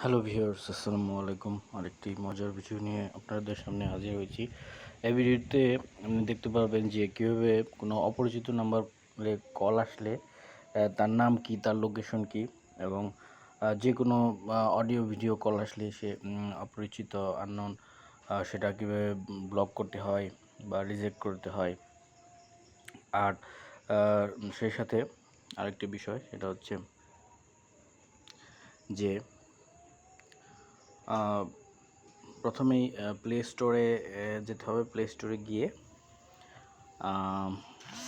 Hello viewers, আসসালামু আলাইকুম। আরেকটি মজার ভিডিও নিয়ে আপনাদের সামনে হাজির হয়েছি। এই ভিডিওতে আপনি দেখতে পারবেন যে কীভাবে কোনো অপরিচিত নাম্বারে কল আসলে তার নাম কি, তার লোকেশন কি এবং যে কোনো অডিও, ভিডিও কল আসলে সে অপরিচিত, আননোন সেটা কীভাবে ব্লক করতে হয় বা রিজেক্ট করতে হয়। আর সেই সাথে আরেকটি বিষয়, সেটা হচ্ছে যে প্রথমেই প্লে স্টোরে যেতে হবে প্লে স্টোরে গিয়ে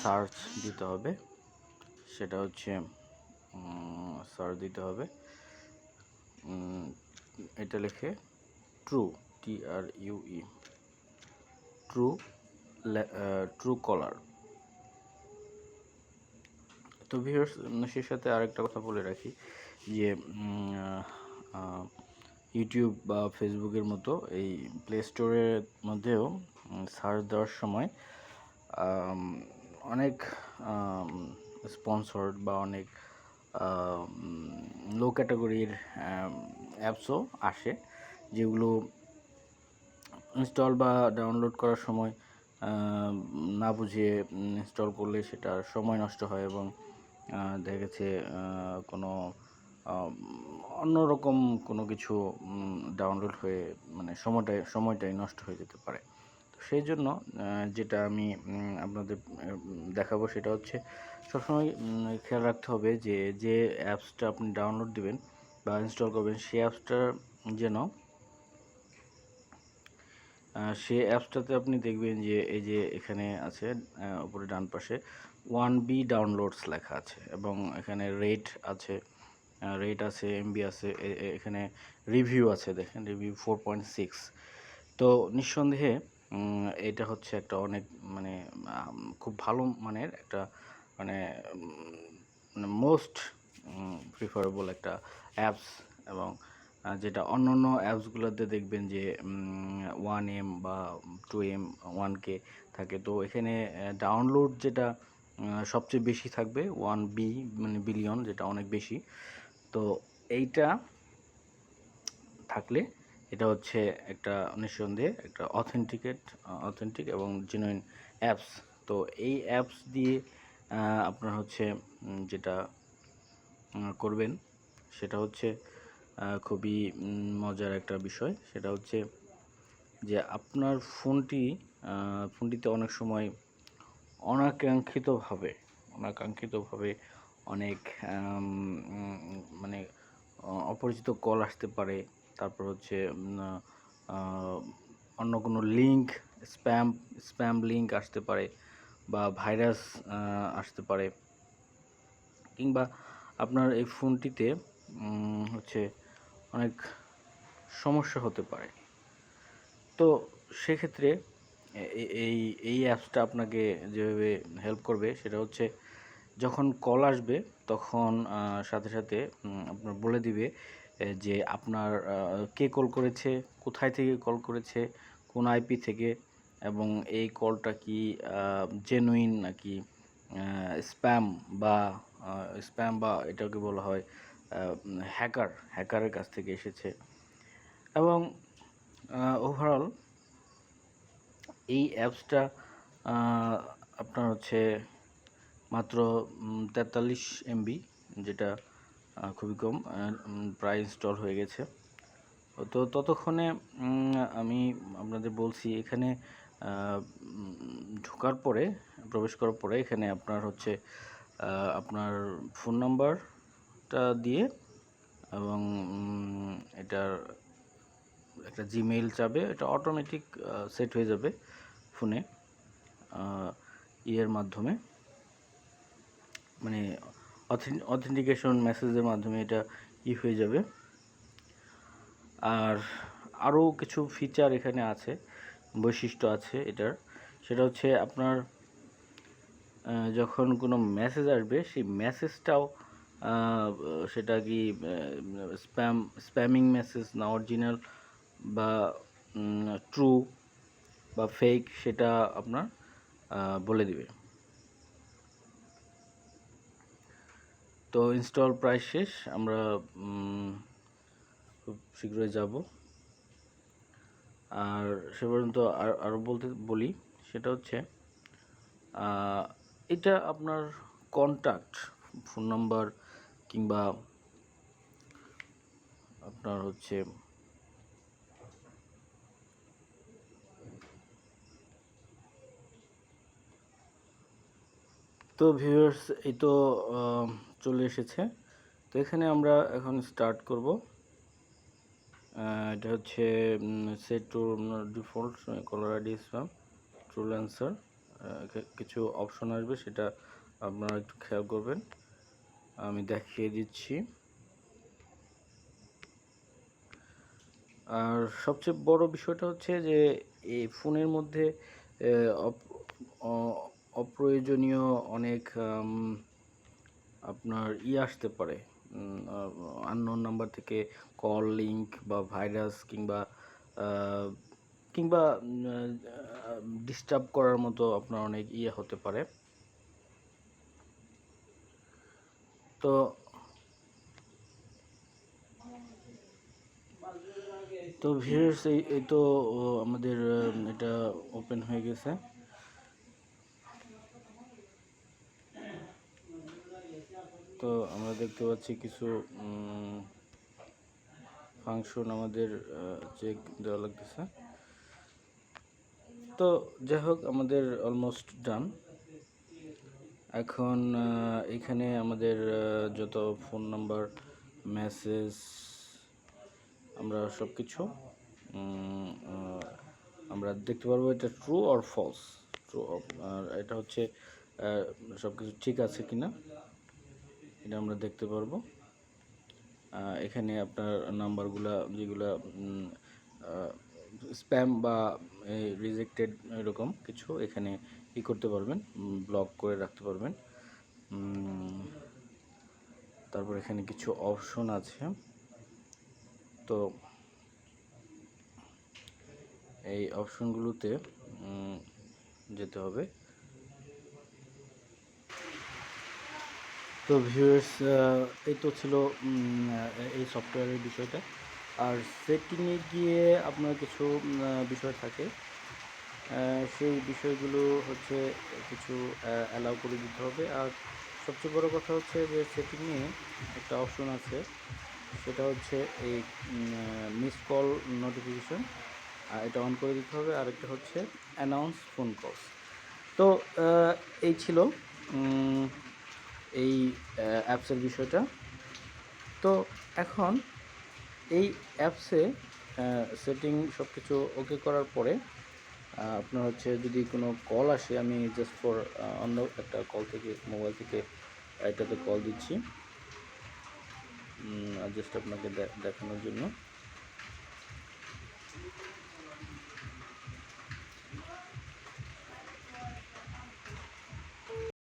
সার্চ দিতে হবে। সেটা হচ্ছে সার্চ দিতে হবে। এটা লিখে true T R U E true Truecaller তো ভিউয়ার্স সেই সাথে আরেকটা কথা বলে রাখি যে ইউটিউব বা ফেসবুকের মতো এই প্লে স্টোরের মধ্যেও সার্চ দেওয়ার সময় অনেক স্পন্সর্ড বা অনেক লো ক্যাটাগরির অ্যাপসও আসে, যেগুলো ইনস্টল বা ডাউনলোড করার সময় না বুঝিয়ে ইনস্টল করলে সেটা সময় নষ্ট হয় এবং দেখা গেছে কোনো অন্যরকম কোনো কিছু ডাউনলোড হয়ে মানে সময়টাই সময়টাই নষ্ট হয়ে যেতে পারে। তো সেই জন্য যেটা আমি আপনাদের দেখাবো সেটা হচ্ছে, সবসময় খেয়াল রাখতে হবে যে যে অ্যাপসটা আপনি ডাউনলোড দিবেন বা ইনস্টল করবেন, সেই অ্যাপসটা যেন সে অ্যাপসটাতে আপনি দেখবেন যে, এই যে এখানে আছে উপরে ডান পাশে, ওয়ান বি ডাউনলোডস লেখা আছে এবং এখানে রেট আছে। রেট আছে এমবি আছে এখানে রিভিউ আছে, দেখেন রিভিউ ফোর পয়েন্ট সিক্স তো নিঃসন্দেহে এটা হচ্ছে একটা অনেক মানে খুব ভালো মানের একটা মানে মোস্ট প্রিফারেবল একটা অ্যাপস এবং যেটা অন্য অন্য অ্যাপসগুলোতে দেখবেন যে ওয়ান এম বা টু এম ওয়ান কে থাকে। তো এখানে ডাউনলোড যেটা সবচেয়ে বেশি থাকবে ওয়ান বি মানে বিলিয়ন যেটা অনেক বেশি। তো এইটা থাকলে এটা হচ্ছে একটা নিঃসন্দেহে একটা অথেন্টিকেট অথেন্টিক এবং জেনুইন অ্যাপস তো এই অ্যাপস দিয়ে আপনার হচ্ছে যেটা করবেন, সেটা হচ্ছে খুবই মজার একটা বিষয়। সেটা হচ্ছে যে আপনার ফোনটি ফোনটিতে অনেক সময় অনাকাঙ্ক্ষিতভাবে অনাকাঙ্ক্ষিতভাবে অনেক মানে অপরিচিত কল আসতে পারে। তারপর হচ্ছে অন্য কোনো লিঙ্ক স্প্যাম স্প্যাম লিঙ্ক আসতে পারে বা ভাইরাস আসতে পারে। কিংবা আপনার এই ফোনটিতে হচ্ছে অনেক সমস্যা হতে পারে। তো সেক্ষেত্রে এই এই অ্যাপসটা আপনাকে যেভাবে হেল্প করবে, সেটা হচ্ছে যখন কল আসবে, তখন সাথে সাথে আপনার বলে দিবে যে আপনার কে কল করেছে, কোথায় থেকে কল করেছে, কোন আইপি থেকে, এবং এই কলটা কি জেনুইন নাকি স্প্যাম বা স্প্যাম বা এটাকে বলা হয় হ্যাকার হ্যাকারের কাছ থেকে এসেছে। এবং ওভারঅল এই অ্যাপসটা আপনার হচ্ছে মাত্র তেতাল্লিশ এমবি যেটা খুবই কম প্রায় ইনস্টল হয়ে গেছে। তো ততক্ষণে আমি আপনাদের বলছি, এখানে ঢোকার পরে, প্রবেশ করার পরে, এখানে আপনার হচ্ছে আপনার ফোন নাম্বারটা দিয়ে এবং এটার একটা জিমেইল চাবে, এটা অটোমেটিক সেট হয়ে যাবে ফোনে ইয়ের মাধ্যমে। মানে অথেন্টিকেশন মেসেজের মাধ্যমে এটা ই হয়ে যাবে। আর আরও কিছু ফিচার এখানে আছে, বৈশিষ্ট্য আছে এটার। সেটা হচ্ছে আপনার যখন কোনো মেসেজ আসবে, সেই মেসেজটাও সেটা কি স্প্যাম স্প্যামিং মেসেজ না অরিজিনাল বা ট্রু বা ফেক সেটা আপনার বলে দিবে। তো ইনস্টল প্রায় শেষ, আমরা খুব শীঘ্রই যাব। আর সে পর্যন্ত আর আরও বলতে, বলি, সেটা হচ্ছে এটা আপনার কন্ট্যাক্ট ফোন নাম্বার কিংবা আপনার হচ্ছে, তো ভিউয়ার্স এই তো চলে এসেছে। তো এখানে আমরা এখন স্টার্ট করব। এটা হচ্ছে set to default caller ID ইসলাম ট্রুল অ্যান্সার কিছু অপশন আসবে সেটা আপনারা একটু খেয়াল করবেন। আমি দেখিয়ে দিচ্ছি। আর সবচেয়ে বড় বিষয়টা হচ্ছে যে এই ফোনের মধ্যে অপ- অপ্রয়োজনীয় অনেক আপনার ই আসতে পারে। আননোন নাম্বার থেকে কল লিংক বা ভাইরাস কিংবা কিংবা ডিস্টার্ব করার মতো আপনার অনেক ইয়ে হতে পারে। তো তো ভিউয়ার্স এই তো আমাদের এটা ওপেন হয়ে গেছে। তো আমরা দেখতে পাচ্ছি কিছু ফাংশন আমাদের চেক দেওয়া লাগতেছে। তো যাই হোক, আমাদের অলমোস্ট ডান এখন এখানে আমাদের যত ফোন নাম্বার মেসেজ আমরা সব কিছু আমরা দেখতে পারব এটা ট্রু অর ফলস ট্রু আর এটা হচ্ছে সব কিছু ঠিক আছে কিনা। এটা আমরা দেখতে পারব। এখানে আপনার নাম্বারগুলা যেগুলা স্প্যাম বা রিজেক্টেড এরকম কিছু এখানে ই করতে পারবেন ব্লক করে রাখতে পারবেন। তারপর এখানে কিছু অপশন আছে। তো এই অপশনগুলোতে যেতে হবে। তো ভিউয়ার্স এই তো ছিল এই সফটওয়্যারের বিষয়টা। আর সেটিংয়ে গিয়ে আপনার কিছু বিষয় থাকে। সেই বিষয়গুলো হচ্ছে কিছু অ্যালাউ করে দিতে হবে। আর সবচেয়ে বড় কথা হচ্ছে যে সেটিংয়ে একটা অপশন আছে। সেটা হচ্ছে এই মিস কল নোটিফিকেশন এটা অন করে দিতে হবে। আর একটা হচ্ছে অ্যানাউন্স ফোন কলস তো এই ছিল এই অ্যাপসের বিষয়টা। তো এখন এই অ্যাপসে সেটিং সব কিছু ওকে করার পরে আপনার হচ্ছে যদি কোনো কল আসে, আমি জাস্ট ফর অন্য একটা কল থেকে মোবাইল থেকে এটাতে কল দিচ্ছি। জাস্ট আপনাকে দেখানোর জন্য।